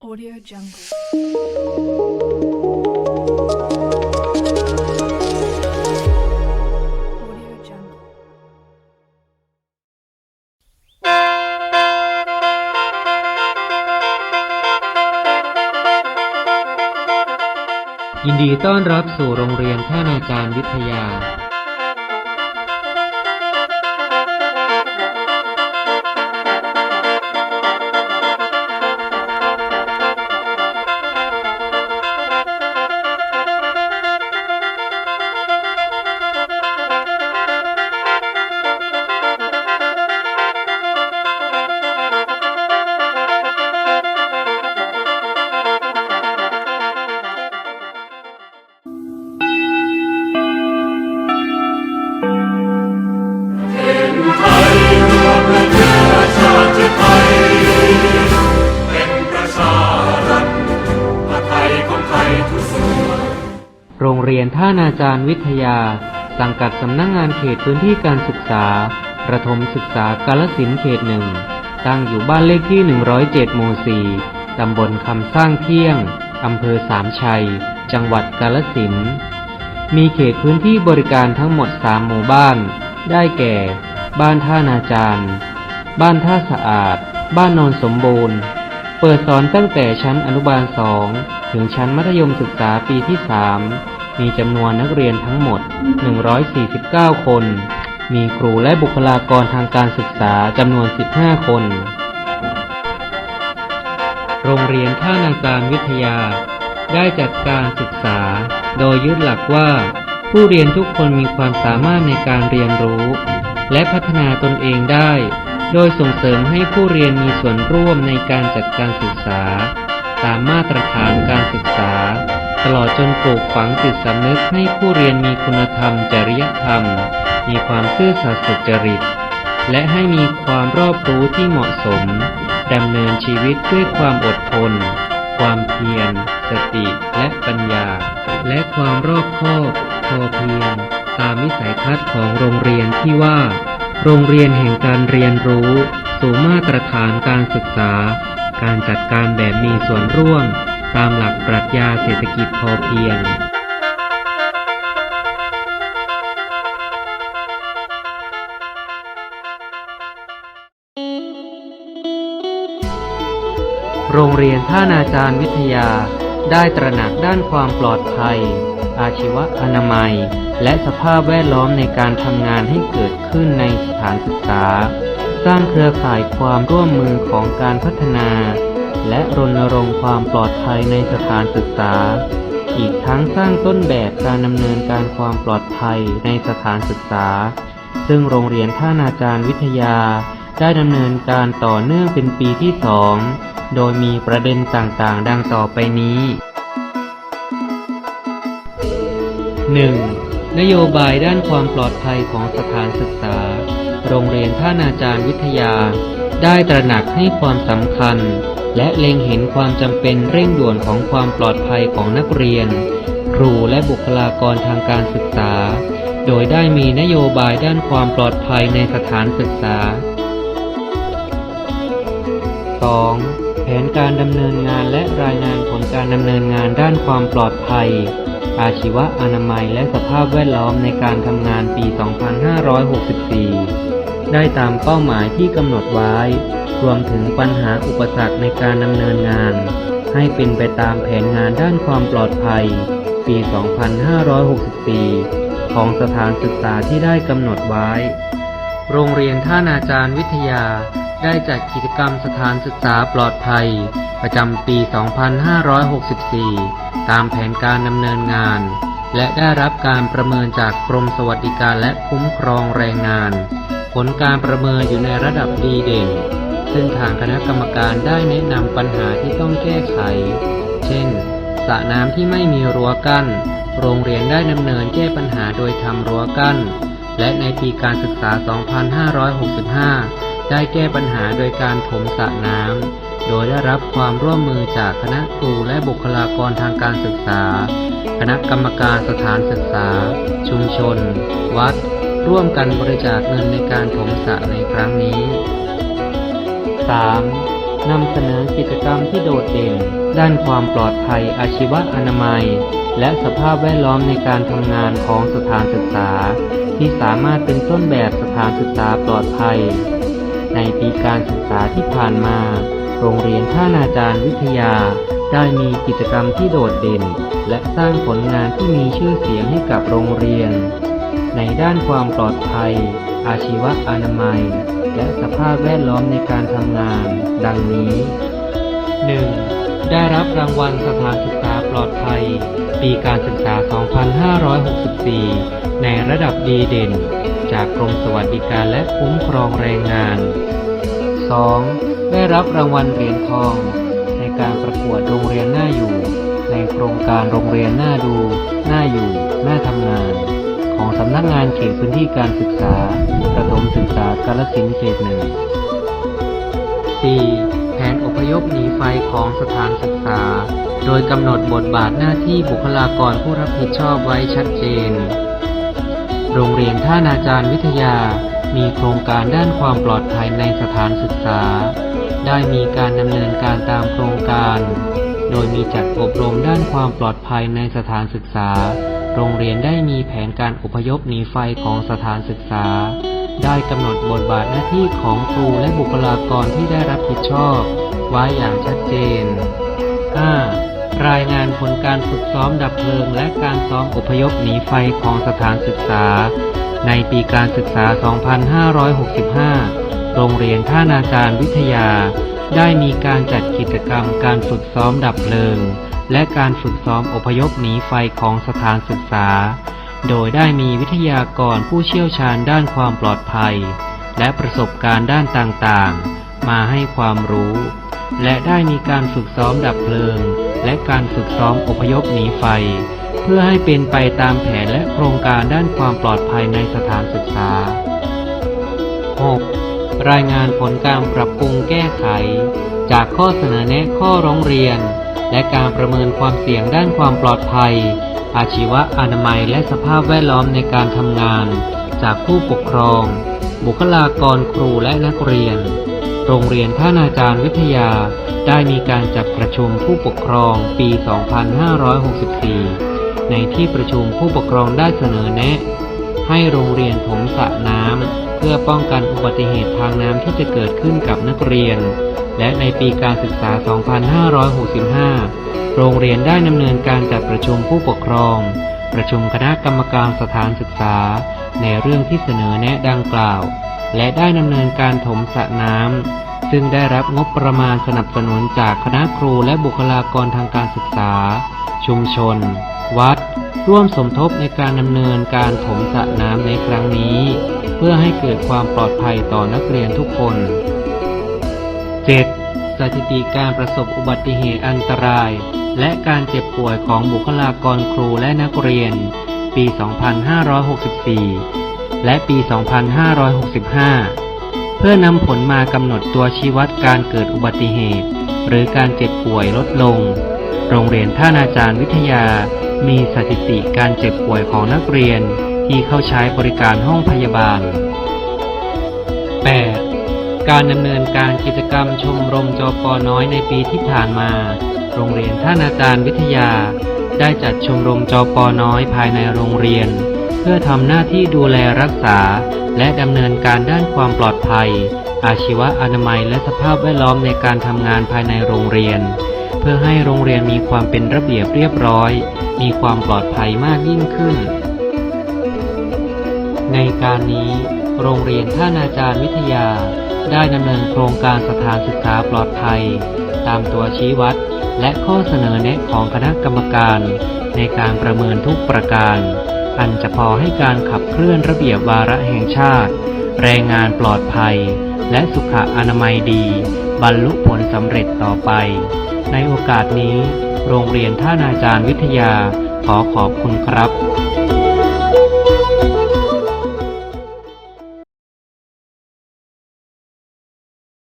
Audio Jungle. ยินดีต้อนรับสู่โรงเรียนท่านอาจารย์วิทยา รงเรียนท่านาจารย์วิทยา สังกัดสำนักงงานเขตพื้นที่การศึกษา ประถมศึกษากาลสินเขตหนึ่ง ตั้งอยู่บ้านเลขที่ 107หมู่4ตำบลคำสร้างเที่ยง อำเภอสามชัย จังหวัดกาลสิน มีเขตพื้นที่บริการทั้งหมด 3 หมู่บ้าน ได้แก่ บ้านท่านาจารย์ บ้านท่าสะอาด บ้านโนนสมบูรณ์ เปิดสอนตั้งแต่ชั้นอนุบาล2ถึงชั้นมัธยมศึกษาปีที่3มี มีจำนวนนักเรียนทั้งหมด 149 คน มีครูและบุคลากรทางการศึกษาจำนวน 15 คน โรงเรียนท่านาจารวิทยา ได้จัดการศึกษา โดยยึดหลักว่า ผู้เรียนทุกคนมีความสามารถในการเรียนรู้ และพัฒนาตนเองได้ โดยส่งเสริมให้ผู้เรียนมีส่วนร่วมในการจัดการศึกษา ตามมาตรฐานการศึกษา ตลอดจนปลูกฝังจิตสำนึกให้ผู้เรียนมีคุณธรรม จริยธรรม มีความซื่อสัตย์สุจริต และให้มีความรอบรู้ที่เหมาะสมดำเนินชีวิตด้วยความอดทน ความเพียร สติและปัญญา และความรอบคอบพอเพียง ตามวิสัยทัศน์ของโรงเรียนที่ว่า โรงเรียนแห่งการเรียนรู้ สู่มาตรฐานการศึกษา การจัดการแบบมีส่วนร่วม ตามหลักปรัชญาเศรษฐกิจพอเพียง โรงเรียนท่านาจารย์วิทยาได้ตระหนักด้านความปลอดภัย อาชีวะอนามัย และสภาพแวดล้อมในการทำงานให้เกิดขึ้นในสถานศึกษา สร้างเครือข่ายความร่วมมือของการพัฒนา และรณรงค์ความปลอดภัยในสถานศึกษา อีกทั้งสร้างต้นแบบการดำเนินการความปลอดภัยในสถานศึกษา ซึ่งโรงเรียนท่านาจารย์วิทยา ได้ดำเนินการต่อเนื่องเป็นปีที่สอง โดยมีประเด็นต่างๆ ดังต่อไปนี้ 1. นโยบายด้านความปลอดภัยของสถานศึกษา โรงเรียนท่านาจารย์วิทยา ได้ตระหนักให้ความสำคัญ และเล็งเห็นความจำเป็นเร่งด่วนของความปลอดภัยของนักเรียน ครูและบุคลากรทางการศึกษา โดยได้มีนโยบายด้านความปลอดภัยในสถานศึกษา 2. แผนการดำเนินงานและรายงานผลการดำเนินงานด้านความปลอดภัย อาชีวะอนามัยและสภาพแวดล้อมในการทำงานปี 2564 ได้ตามเป้าหมายที่กำหนดไว้ รวมถึงปัญหาอุปสรรคในการดำเนินงาน ให้เป็นไปตามแผนงานด้านความปลอดภัย ปี 2564 ของสถานศึกษาที่ได้กำหนดไว้ โรงเรียนท่านาจารย์วิทยาได้จัดกิจกรรมสถานศึกษาปลอดภัย ประจำปี 2564 ตามแผนการดำเนินงาน และได้รับการประเมินจากกรมสวัสดิการและคุ้มครองแรงงาน ลการประเมินอยู่ในระดับดีเด่น ซึ่งทางคณะกรรมการได้แนะนำปัญหาที่ต้องแก้ไข เช่นสระน้ำที่ไม่มีรั้วกั้น โรงเรียนได้ดำเนินแก้ปัญหาโดยทำรั้วกั้น และในปีการศึกษา 2565 ได้แก้ปัญหาโดยการถมสระน้ำ โดยได้รับความร่วมมือจากคณะครูและบุคลากรทางการศึกษา คณะกรรมการสถานศึกษา ชุมชน วัด ร่วมกันบริจาคเงินในการถมสระในครั้งนี้ 3. นำเสนอกิจกรรมที่โดดเด่น ด้านความปลอดภัยอาชีวอนามัย และสภาพแวดล้อมในการทำงานของสถานศึกษา ที่สามารถเป็นต้นแบบสถานศึกษาปลอดภัย ในปีการศึกษาที่ผ่านมา โรงเรียนท่านาจารย์วิทยา ได้มีกิจกรรมที่โดดเด่น และสร้างผลงานที่มีชื่อเสียงให้กับโรงเรียน ในด้านความปลอดภัย อาชีวอนามัย และสภาพแวดล้อมในการทำงาน ดังนี้ 1. ได้รับรางวัลสถานศึกษาปลอดภัย ปีการศึกษา 2564 ในระดับดีเด่น จากกรมสวัสดิการและคุ้มครองแรงงาน 2. ได้รับรางวัลเหรียญทอง ในการประกวดโรงเรียนหน่าอยู่ ในโครงการโรงเรียนหน่าดู หน่าอยู่ หน่าทำงาน ของสำนักงานเขตพื้นที่การศึกษาประถมศึกษากาลสินธุ์เขตหนึ่ง 4. แผนอพยพหนีไฟของสถานศึกษา โดยกำหนดบทบาทหน้าที่บุคลากรผู้รับผิดชอบไว้ชัดเจน โรงเรียนท่านาจารย์วิทยา มีโครงการด้านความปลอดภัยในสถานศึกษา ได้มีการดำเนินการตามโครงการ โดยมีจัดอบรมด้านความปลอดภัยในสถานศึกษา โรงเรียนได้มีแผนการอพยพหนีไฟของสถานศึกษา ได้กำหนดบทบาทหน้าที่ของครูและบุคลากรที่ได้รับผิดชอบ ไว้อย่างชัดเจน 5. รายงานผลการฝึกซ้อมดับเพลิง และการซ้อมอพยพหนีไฟของสถานศึกษา ในปีการศึกษา 2565 โรงเรียนท่านาจารย์วิทยา ได้มีการจัดกิจกรรมการฝึกซ้อมดับเพลิง และการฝึกซ้อมอพยพหนีไฟของสถานศึกษา โดยได้มีวิทยากรผู้เชี่ยวชาญด้านความปลอดภัย และประสบการณ์ด้านต่างๆ มาให้ความรู้ และได้มีการฝึกซ้อมดับเพลิง และการฝึกซ้อมอพยพหนีไฟ เพื่อให้เป็นไปตามแผนและโครงการด้านความปลอดภัยในสถานศึกษา 6. รายงานผลการปรับปรุงแก้ไข จากข้อเสนอแนะข้อร้องเรียน และการประเมินความเสี่ยงด้านความปลอดภัย อาชีวะอนามัยและสภาพแวดล้อมในการทำงาน จากผู้ปกครอง บุคลากรครูและนักเรียน โรงเรียนท่านาจารย์วิทยา ได้มีการจัดประชุมผู้ปกครองปี 2564 ในที่ประชุมผู้ปกครองได้เสนอแนะ ให้โรงเรียนถมสระน้ำเพื่อป้องกันอุบัติเหตุทางน้ำที่จะเกิดขึ้นกับนักเรียน และในปีการศึกษา 2565 โรงเรียนได้ดำเนินการจัดประชุมผู้ปกครอง ประชุมคณะกรรมการสถานศึกษา ในเรื่องที่เสนอแนะดังกล่าว และได้ดำเนินการถมสระน้ำ ซึ่งได้รับงบประมาณสนับสนุนจากคณะครูและบุคลากรทางการศึกษา ชุมชน วัด ร่วมสมทบในการดำเนินการถมสระน้ำในครั้งนี้ เพื่อให้เกิดความปลอดภัยต่อนักเรียนทุกคน 7. สถิติการประสบอุบัติเหตุอันตราย และการเจ็บป่วยของบุคลากรครูและนักเรียน ปี 2564 และปี 2565 เพื่อนำผลมากำหนดตัวชี้วัดการเกิดอุบัติเหตุ หรือการเจ็บป่วยลดลง โรงเรียนท่านาจารย์วิทยา มีสถิติการเจ็บป่วยของนักเรียนที่เข้าใช้บริการห้องพยาบาล การดำเนินการกิจกรรมชมรมจอปอน้อยในปีที่ผ่านมา โรงเรียนท่านอาจารย์วิทยา ได้จัดชมรมจอปอน้อยภายในโรงเรียน เพื่อทำหน้าที่ดูแลรักษา และดำเนินการด้านความปลอดภัย อาชีวะอนามัยและสภาพแวดล้อมในการทำงานภายในโรงเรียน เพื่อให้โรงเรียนมีความเป็นระเบียบเรียบร้อย มีความปลอดภัยมากยิ่งขึ้น ในการนี้ โรงเรียนท่านาจารย์วิทยา ได้ดำเนินโครงการสถานศึกษาปลอดภัย ตามตัวชี้วัด และข้อเสนอแนะของคณะกรรมการ ในการประเมินทุกประการ อันจะพอให้การขับเคลื่อนระเบียบวาระแห่งชาติ แรงงานปลอดภัย และสุขอนามัยดี บรรลุผลสำเร็จต่อไป ในโอกาสนี้ โรงเรียนท่านาจารย์วิทยาขอขอบคุณครับ